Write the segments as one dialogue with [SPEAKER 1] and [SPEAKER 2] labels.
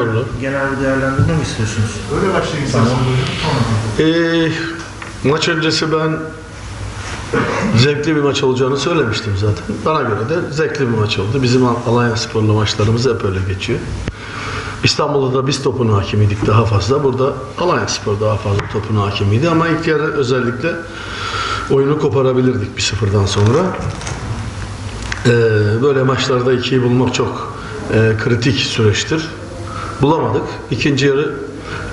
[SPEAKER 1] sorular.
[SPEAKER 2] Genel bir değerlendirme mi istiyorsunuz?
[SPEAKER 3] Öyle başlayın. Sonra.
[SPEAKER 1] Ee, maç öncesi ben zevkli bir maç olacağını söylemiştim zaten. Bana göre de zevkli bir maç oldu. Bizim Alanya Spor'la maçlarımız hep öyle geçiyor. İstanbul'da da biz topun hakimiydik daha fazla. Burada Alanya Spor daha fazla topun hakimiydi ama ilk yarı özellikle oyunu koparabilirdik bir sıfırdan sonra. Ee, böyle maçlarda ikiyi bulmak çok e, kritik süreçtir. Bulamadık. İkinci yarı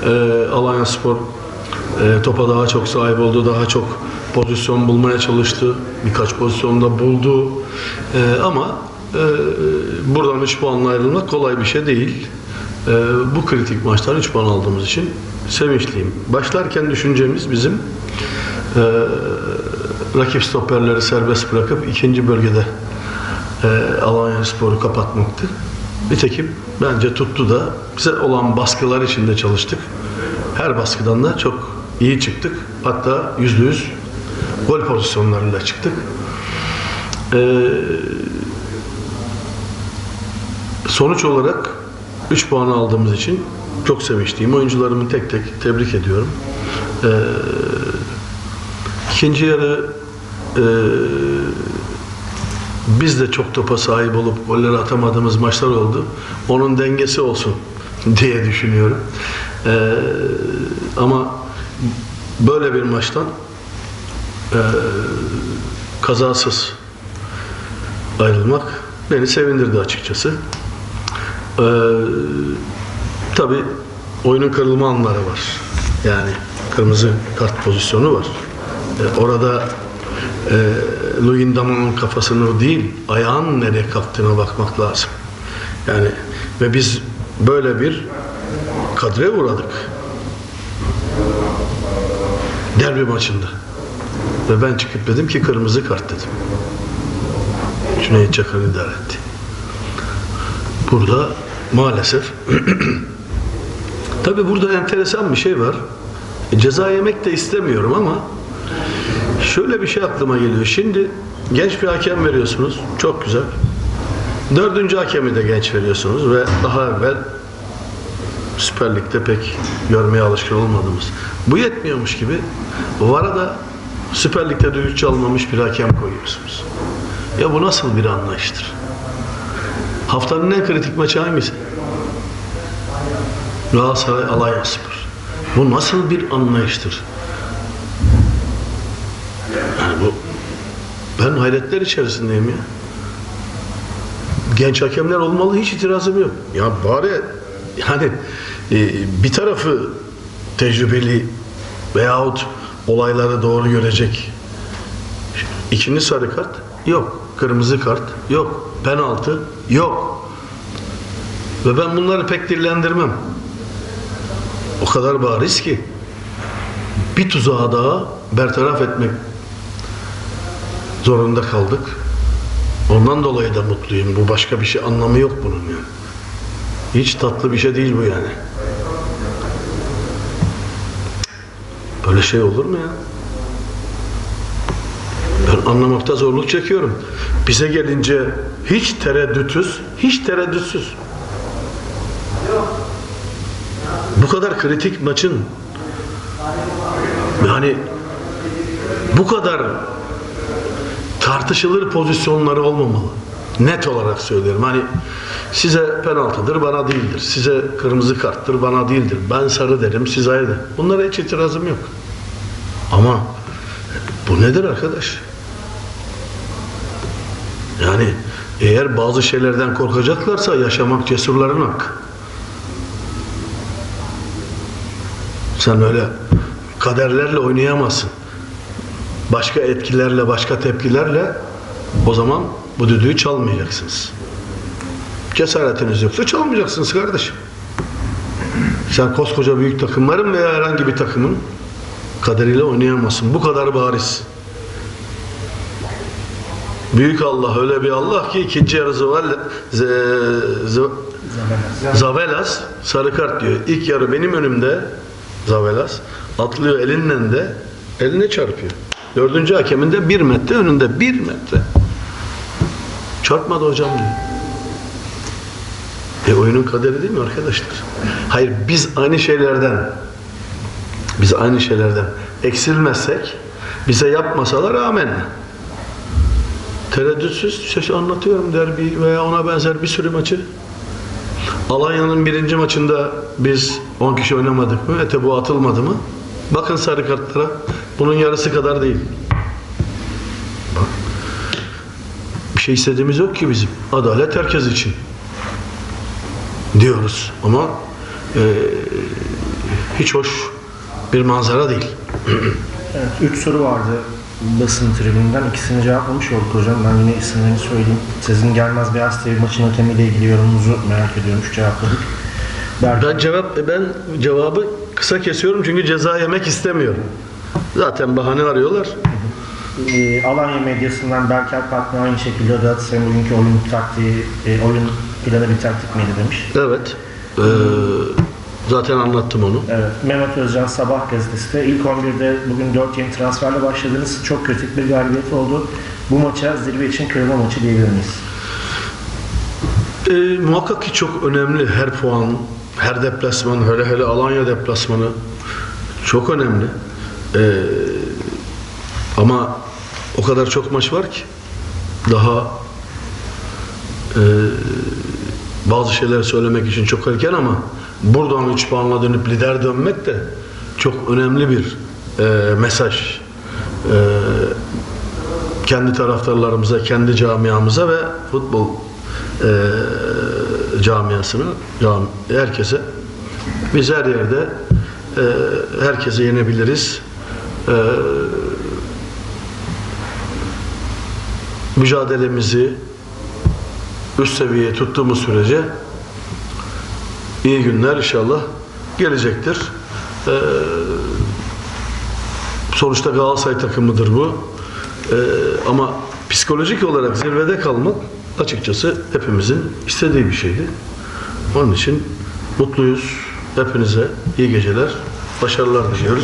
[SPEAKER 1] e, Alanya Spor e, topa daha çok sahip oldu. Daha çok pozisyon bulmaya çalıştı. Birkaç pozisyonda buldu. E, ama e, buradan 3 puanla ayrılmak kolay bir şey değil. E, bu kritik maçtan 3 puan aldığımız için sevinçliyim. Başlarken düşüncemiz bizim e, rakip stoperleri serbest bırakıp ikinci bölgede e, Alanya Spor'u kapatmaktı. Nitekim bence tuttu da bize olan baskılar içinde çalıştık. Her baskıdan da çok iyi çıktık. Hatta yüzde yüz gol pozisyonlarıyla çıktık. Ee, sonuç olarak 3 puanı aldığımız için çok sevinçliyim. Oyuncularımı tek tek tebrik ediyorum. Ee, ikinci yarı e, biz de çok topa sahip olup golleri atamadığımız maçlar oldu. Onun dengesi olsun diye düşünüyorum. Ee, ama böyle bir maçtan e, kazasız ayrılmak beni sevindirdi açıkçası. Ee, tabii oyunun kırılma anları var. Yani kırmızı kart pozisyonu var. Ee, orada e, Luyendam'ın kafasını değil, ayağın nereye kalktığına bakmak lazım. Yani ve biz böyle bir kadre uğradık. Derbi maçında. Ve ben çıkıp dedim ki kırmızı kart dedim. Cüneyt Çakır idare etti. Burada maalesef tabi burada enteresan bir şey var. E, ceza yemek de istemiyorum ama Şöyle bir şey aklıma geliyor. Şimdi genç bir hakem veriyorsunuz. Çok güzel. Dördüncü hakemi de genç veriyorsunuz ve daha evvel Süper Lig'de pek görmeye alışkın olmadığımız. Bu yetmiyormuş gibi VAR'a da Süper Lig'de düdük çalmamış bir hakem koyuyorsunuz. Ya bu nasıl bir anlayıştır? Haftanın en kritik maçı hangisi? Galatasaray Alanya Spor. Bu nasıl bir anlayıştır? Yani bu ben hayretler içerisindeyim ya. Genç hakemler olmalı hiç itirazım yok. Ya bari yani e, bir tarafı tecrübeli veyahut olayları doğru görecek. İkinci sarı kart yok. Kırmızı kart yok. Penaltı yok. Ve ben bunları pek dillendirmem. O kadar bariz ki bir tuzağı daha bertaraf etmek zorunda kaldık. Ondan dolayı da mutluyum. Bu başka bir şey anlamı yok bunun yani. Hiç tatlı bir şey değil bu yani. Böyle şey olur mu ya? Ben anlamakta zorluk çekiyorum. Bize gelince hiç tereddütüz, hiç tereddütsüz. Bu kadar kritik maçın yani bu kadar tartışılır pozisyonları olmamalı. Net olarak söylüyorum. Hani size penaltıdır, bana değildir. Size kırmızı karttır, bana değildir. Ben sarı derim, siz ayrı. Bunlara hiç itirazım yok. Ama bu nedir arkadaş? Yani eğer bazı şeylerden korkacaklarsa yaşamak cesurların hakkı. Sen öyle kaderlerle oynayamazsın başka etkilerle, başka tepkilerle o zaman bu düdüğü çalmayacaksınız. Cesaretiniz yoksa çalmayacaksınız kardeşim. Sen koskoca büyük takımların veya herhangi bir takımın kaderiyle oynayamazsın. Bu kadar bariz. Büyük Allah öyle bir Allah ki ikinci yarı Zavelas sarı kart diyor. İlk yarı benim önümde Zavelas atlıyor elinden de eline çarpıyor. Dördüncü hakemin de bir metre önünde. Bir metre. Çarpmadı hocam diyor. E oyunun kaderi değil mi arkadaşlar? Hayır biz aynı şeylerden biz aynı şeylerden eksilmezsek bize yapmasalar amenna. Tereddütsüz şey anlatıyorum derbi veya ona benzer bir sürü maçı. Alanya'nın birinci maçında biz 10 kişi oynamadık mı? Ete bu atılmadı mı? Bakın sarı kartlara. Bunun yarısı kadar değil. Bir şey istediğimiz yok ki bizim. Adalet herkes için. Diyoruz. Ama eee, hiç hoş bir manzara değil.
[SPEAKER 2] Evet, üç soru vardı basın tribünden. İkisini cevaplamış olduk hocam. Ben yine isimlerini söyleyeyim. Sizin Gelmez Beyaz TV maçın hakemiyle ilgili yorumunuzu merak ediyorum. Üç cevapladık. Berkan,
[SPEAKER 1] Ben cevap ben cevabı kısa kesiyorum çünkü ceza yemek istemiyorum. Zaten bahane arıyorlar.
[SPEAKER 2] e, Alanya medyasından Berker Patna aynı şekilde Galatasaray'ın bugünkü oyun taktiği, e, oyun planı bir taktik miydi demiş.
[SPEAKER 1] Evet. Eee, zaten anlattım onu.
[SPEAKER 2] Evet, Mehmet Özcan Sabah gazetesi de ilk 11'de bugün 4 yeni transferle başladınız. Çok kritik bir galibiyet oldu. Bu maça zirve için kırılma maçı diyebilir miyiz?
[SPEAKER 1] E, muhakkak ki çok önemli her puan, her deplasman, hele hele Alanya deplasmanı çok önemli. E, ama o kadar çok maç var ki daha e, bazı şeyler söylemek için çok erken ama buradan 3 puanla dönüp lider dönmek de çok önemli bir e, mesaj. E, kendi taraftarlarımıza, kendi camiamıza ve futbol e, camiasına, cami, herkese biz her yerde e, herkese yenebiliriz. E, mücadelemizi üst seviyeye tuttuğumuz sürece iyi günler inşallah gelecektir. E, sonuçta Galatasaray takımıdır bu. Ee, ama psikolojik olarak zirvede kalmak açıkçası hepimizin istediği bir şeydi. Onun için mutluyuz. Hepinize iyi geceler, başarılar diliyoruz.